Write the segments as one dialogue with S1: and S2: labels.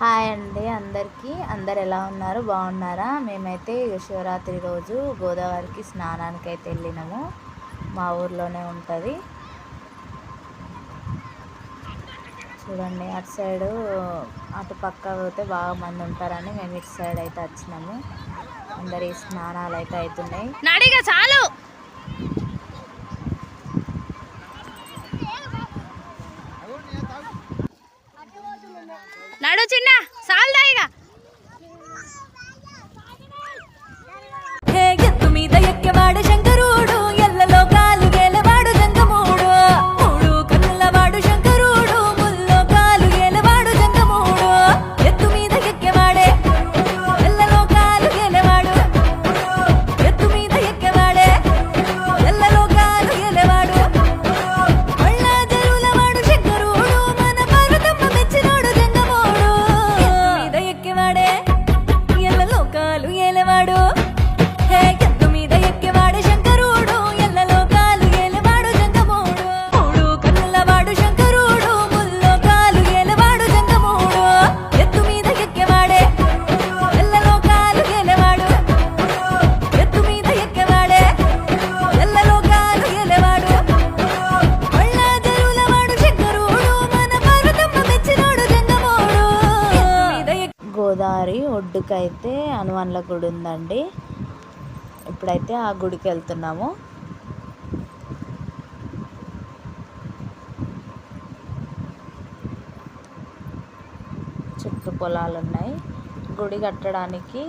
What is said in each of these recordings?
S1: Hi అండి అందరికీ. అందరు ఎలా ఉన్నారు? బాగున్నారా? మేమైతే శివరాత్రి రోజు గోదావరికి స్నానానికి అయితే వెళ్ళినాము. మా ఊర్లోనే ఉంటుంది. చూడండి అటు సైడు అటు పక్క పోతే బాగా మంది ఉంటారని మేము ఇటు సైడ్ అయితే వచ్చినాము. అందరి స్నానాలు అయితే అవుతున్నాయి
S2: చాలు నడు చిన్న చాలు
S1: ఒడ్డుకైతే హనుమాన్ల గుడి ఉందండి ఇప్పుడైతే ఆ గుడికి వెళ్తున్నాము చుట్టూ పొలాలు ఉన్నాయి గుడి కట్టడానికి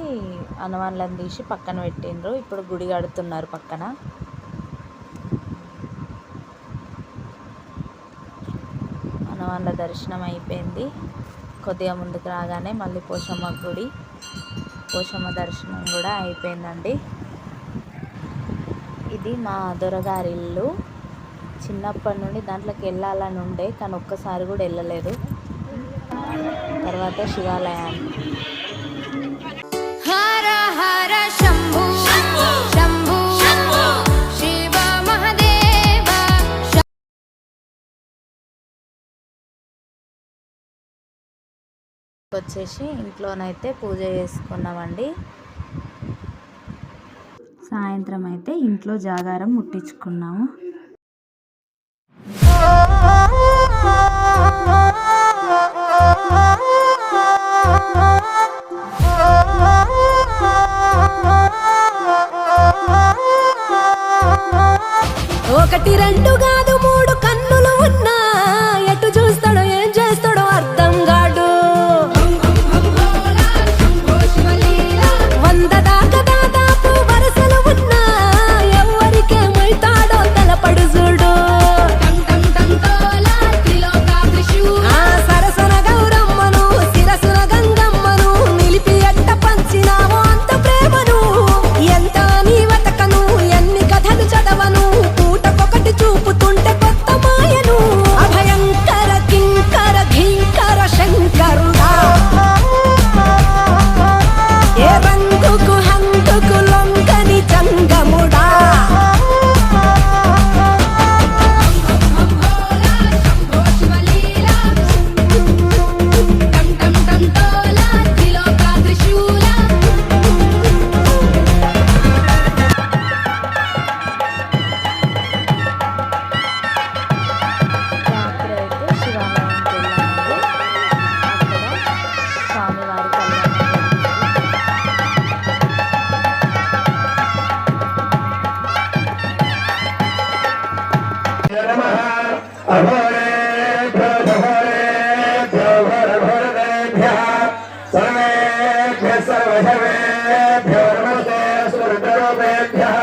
S1: హనుమాన్లను తీసి పక్కన పెట్టిండ్రు. ఇప్పుడు గుడి కడుతున్నారు పక్కన. హనుమాన్ల దర్శనం అయిపోయింది. కొద్దిగా ముందుకు రాగానే మళ్ళీ పోషమ్మ గుడి పోషమ్మ దర్శనం కూడా అయిపోయిందండి. ఇది మా దొరగారి ఇల్లు. చిన్నప్పటి నుండి దాంట్లోకి వెళ్ళాలని ఉండే కానీ ఒక్కసారి కూడా వెళ్ళలేదు. తర్వాత శివాలయాన్ని వచ్చేసి ఇంట్లోనైతే పూజ చేసుకున్నామండి. సాయంత్రం అయితే ఇంట్లో జాగారం ముట్టించుకున్నాము.
S3: ఒకటి రెండు కాదు
S1: नमः। अभोरे प्रभोरे भ्योभर भरदेभ्यः
S4: सर्वेभ्य सर्वधर्मेभ्यो नमस्ते सुरतरूपेभ्यः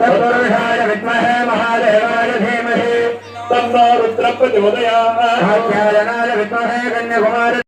S4: तत्पुरुषाय कन्याकुमार